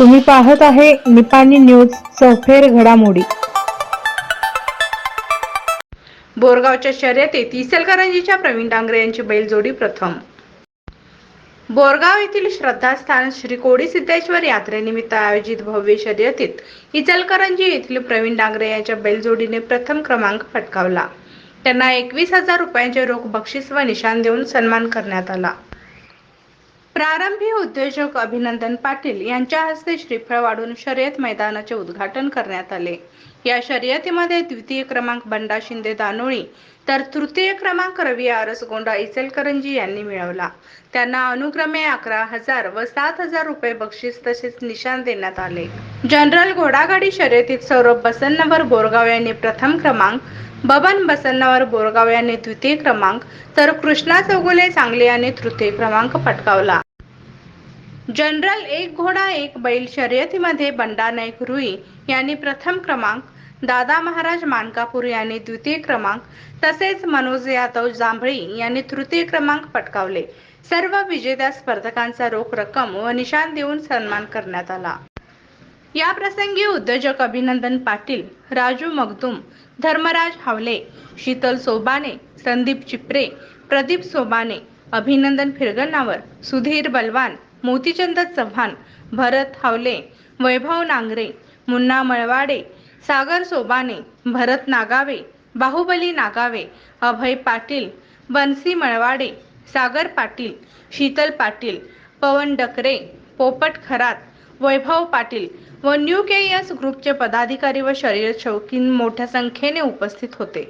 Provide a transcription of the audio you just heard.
तुम्ही पाहत आहे निपाणी न्यूज चौफेर घडामोडी. बोरगावच्या शर्यतीत इचलकरंजीच्या प्रवीण डांगरे यांची बैलजोडी प्रथम. बोरगाव येथील श्रद्धास्थान श्री कोडी सिद्धेश्वर यात्रेनिमित्त आयोजित भव्य शर्यतीत इचलकरंजी येथील प्रवीण डांगरे यांच्या बैलजोडीने प्रथम क्रमांक पटकावला. त्यांना एकवीस हजार रुपयांचे रोख बक्षीस व निशाण देऊन सन्मान करण्यात आला. प्रारंभी उद्योजक अभिनंदन पाटील यांच्या हस्ते श्रीफळ वाढून शर्यत मैदानाचे उद्घाटन करण्यात आले. या शर्यतीमध्ये द्वितीय क्रमांक बंडा शिंदे दानोळी तर तृतीय क्रमांक रवी आरसगोंडा इचलकरंजी यांनी मिळवला. त्यांना अनुक्रमे अकरा हजार व सात हजार रुपये बक्षीस तसेच निशाण देण्यात आले. जनरल घोडागाडी शर्यतीत सौरभ बसन्नवर बोरगाव यांनी प्रथम क्रमांक बबन बसन्नवर बोरगाव यांनी द्वितीय क्रमांक तर कृष्णा चौगुले सांगली यांनी तृतीय क्रमांक पटकावला. जनरल एक घोडा एक बैल शर्यतीमध्ये बंडा नाईक रुई यांनी प्रथम क्रमांक दादा महाराज मानकापूर यांनी द्वितीय क्रमांक तसेच मनोज यादव जांभळी यांनी तृतीय क्रमांक पटकावले. सर्व विजेत्या स्पर्धकांचा रोख रक्कम व निशाण देऊन सन्मान करण्यात आला. या प्रसंगी उद्योजक अभिनंदन पाटील राजू मगदुम धर्मराज हावले शीतल सोबाने संदीप चिपरे प्रदीप सोबाने अभिनंदन फिरगणावर सुधीर बलवान मोतीचंद चव्हाण भरत हावले वैभव नांगरे मुन्ना मळवाडे सागर सोबाने भरत नागावे बाहुबली नागावे अभय पाटील बन्सी मळवाडे सागर पाटील शीतल पाटील पवन डकरे पोपट खरात वैभव पाटील व न्यू के एस ग्रुपचे पदाधिकारी व शर्यत शौकीन मोठ्या संख्येने उपस्थित होते.